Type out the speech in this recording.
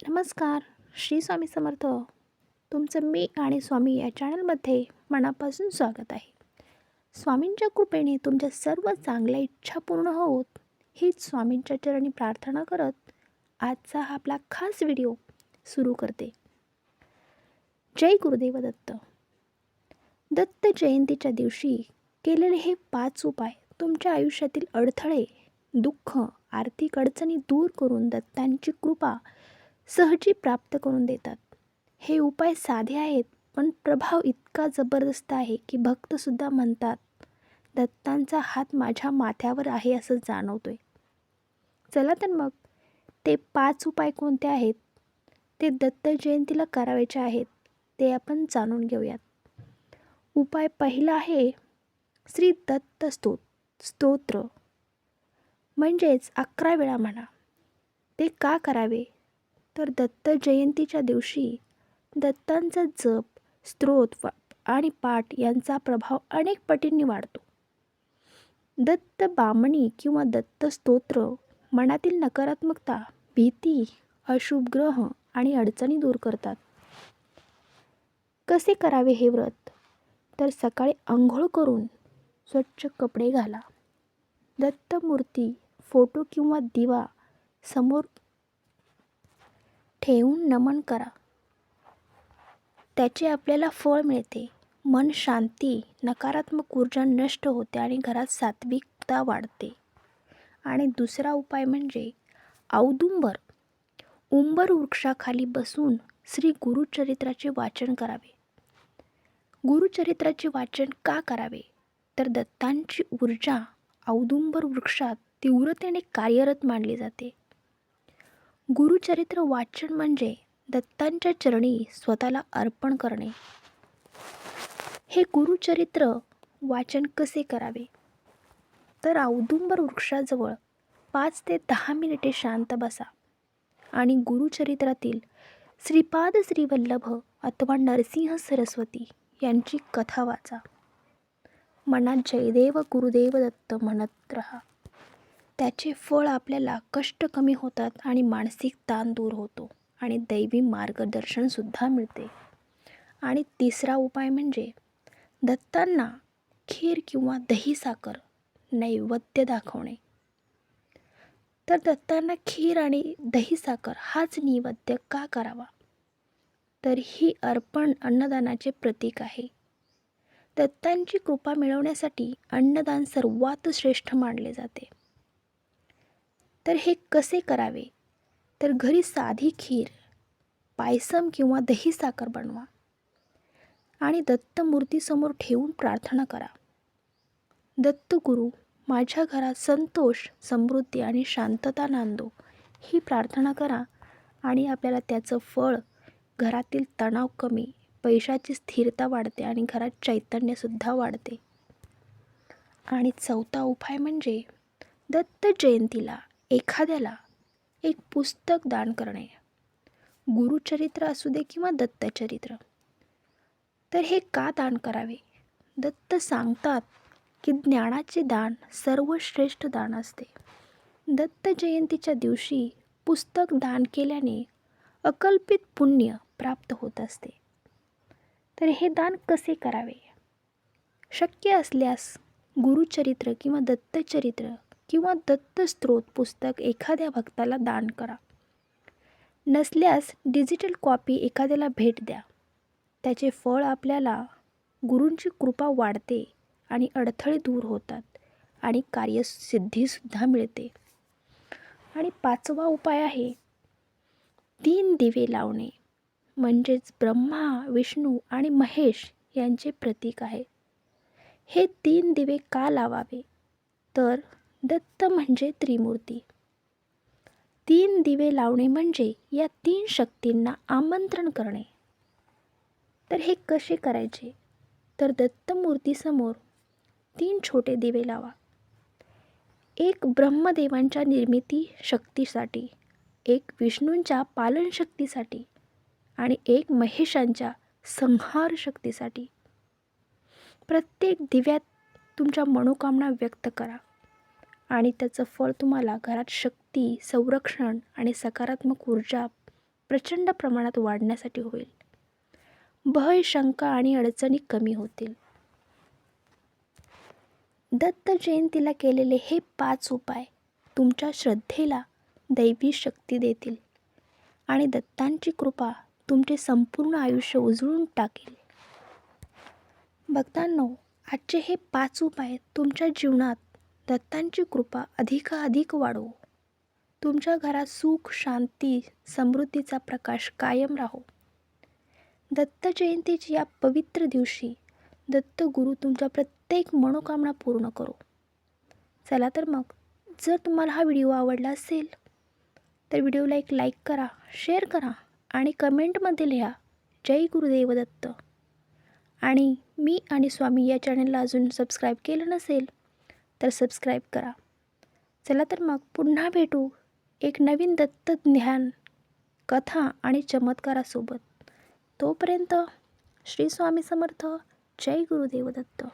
नमस्कार श्री स्वामी समर्थ. तुमचं मी आणि स्वामी या चॅनलमध्ये मनापासून स्वागत आहे. स्वामींच्या कृपेने तुमच्या सर्व चांगल्या इच्छा पूर्ण होत हीच स्वामींच्या चरणी प्रार्थना करत आजचा हा आपला खास व्हिडिओ सुरू करते. जय गुरुदेव दत्त. दत्त जयंतीच्या दिवशी केलेले हे पाच उपाय तुमच्या आयुष्यातील अडथळे दुःख आर्थिक अडचणी दूर करून दत्तांची कृपा सहजी प्राप्त करून देतात. हे उपाय साधे आहेत पण प्रभाव इतका जबरदस्त आहे की भक्तसुद्धा म्हणतात दत्तांचा हात माझ्या माथ्यावर आहे असं जाणवतो आहे चला तर मग ते पाच उपाय कोणते आहेत? ते दत्त जयंतीला करावायचे आहेत ते आपण जाणून घेऊयात. उपाय पहिला आहे श्री दत्त स्तोत स्तोत्र. म्हणजेच अकरा वेळा म्हणा. ते का करावे? तर दत्त जयंतीच्या दिवशी दत्तांचा जप स्त्रोत वा- आणि पाठ यांचा प्रभाव अनेक पटींनी वाढतो. दत्त बामणी किंवा दत्त स्तोत्र मनातील नकारात्मकता भीती अशुभ ग्रह आणि अडचणी दूर करतात. कसे करावे हे व्रत? तर सकाळी आंघोळ करून स्वच्छ कपडे घाला. दत्तमूर्ती फोटो किंवा दिवा समोर ठेवून नमन करा. त्याचे आपल्याला फळ मिळते. मन शांती नकारात्मक ऊर्जा नष्ट होते आणि घरात सात्विकता वाढते. आणि दुसरा उपाय म्हणजे औदुंबर. उंबर वृक्षाखाली बसून श्री गुरुचरित्राचे वाचन करावे. गुरुचरित्राचे वाचन का करावे? तर दत्तांची ऊर्जा औदुंबर वृक्षात तीव्रतेने कार्यरत मानली जाते. गुरुचरित्र वाचन म्हणजे दत्तांच्या चरणी स्वतःला अर्पण करणे. हे गुरुचरित्र वाचन कसे करावे? तर औदुंबर वृक्षाजवळ पाच ते दहा मिनिटे शांत बसा आणि गुरुचरित्रातील श्रीपाद श्रीवल्लभ अथवा नरसिंह सरस्वती यांची कथा वाचा. मनात जयदेव गुरुदेव दत्त म्हणत राहा. त्याचे फळ आपल्याला कष्ट कमी होतात आणि मानसिक ताण दूर होतो आणि दैवी मार्गदर्शनसुद्धा मिळते. आणि तिसरा उपाय म्हणजे दत्तांना खीर किंवा दही साखर नैवेद्य दाखवणे. तर दत्तांना खीर आणि दही साखर हाच नैवेद्य का करावा? तर ही अर्पण अन्नदानाचे प्रतीक आहे. दत्तांची कृपा मिळवण्यासाठी अन्नदान सर्वात श्रेष्ठ मानले जाते. तर हे कसे करावे? तर घरी साधी खीर पायसम किंवा दही साखर बनवा आणि दत्त मूर्तीसमोर ठेवून प्रार्थना करा. दत्तगुरु माझ्या घरात संतोष समृद्धी आणि शांतता नांदो. ही प्रार्थना करा आणि आपल्याला त्याचं फळ घरातील तणाव कमी पैशाची स्थिरता वाढते आणि घरात चैतन्यसुद्धा वाढते. आणि चौथा उपाय म्हणजे दत्त जयंतीला एखाद्याला एक पुस्तक दान करणे गुरुचरित्र असू दे किंवा दत्तचरित्र तर हे का दान करावे? दत्त सांगतात की ज्ञानाचे दान सर्वश्रेष्ठ दान असते. दत्त जयंतीच्या दिवशी पुस्तक दान केल्याने अकल्पित पुण्य प्राप्त होत असते. तर हे दान कसे करावे? शक्य असल्यास गुरुचरित्र किंवा दत्तचरित्र किंवा दत्तस्त्रोत पुस्तक एखाद्या भक्ताला दान करा. नसल्यास डिजिटल कॉपी एखाद्याला भेट द्या. त्याचे फळ आपल्याला गुरूंची कृपा वाढते आणि अडथळे दूर होतात आणि कार्यसिद्धीसुद्धा मिळते. आणि पाचवा उपाय आहे तीन दिवे लावणे. म्हणजेच ब्रह्मा विष्णू आणि महेश यांचे प्रतीक आहे. हे तीन दिवे का लावावे? तर दत्त म्हणजे त्रिमूर्ती. तीन दिवे लावणे म्हणजे या तीन शक्तींना आमंत्रण करणे. तर हे कसे करायचे? तर दत्तमूर्तीसमोर तीन छोटे दिवे लावा. एक ब्रह्मदेवांच्या निर्मिती शक्तीसाठी एक विष्णूंच्या पालनशक्तीसाठी आणि एक महेशांच्या संहार शक्तीसाठी. प्रत्येक दिव्यात तुमच्या मनोकामना व्यक्त करा. आणि त्याचं फळ तुम्हाला घरात शक्ती संरक्षण आणि सकारात्मक ऊर्जा प्रचंड प्रमाणात वाढण्यासाठी होईल. भय शंका आणि अडचणी कमी होतील. दत्त जयंतीला केलेले हे पाच उपाय तुमच्या श्रद्धेला दैवी शक्ती देतील आणि दत्तांची कृपा तुमचे संपूर्ण आयुष्य उजळून टाकेल. भक्तांनो आजचे हे पाच उपाय तुमच्या जीवनात दत्तांची कृपा अधिकाधिक वाढो तुमच्या घरात सुख शांती समृद्धीचा प्रकाश कायम राहो. दत्त जयंतीच्या या पवित्र दिवशी दत्तगुरू तुमच्या प्रत्येक मनोकामना पूर्ण करो. चला तर मग जर तुम्हाला हा व्हिडिओ आवडला असेल तर व्हिडिओला एक लाईक करा शेअर करा आणि कमेंटमध्ये लिहा जय गुरुदेव दत्त. आणि मी आणि स्वामी या चॅनलला अजून सबस्क्राईब केलं नसेल तर सबस्क्राईब करा. चला तर मग पुन्हा भेटू एक नवीन दत्त कथा आणि चमत्कारासोबत. तोपर्यंत श्री स्वामी समर्थ जय गुरुदेव दत्त.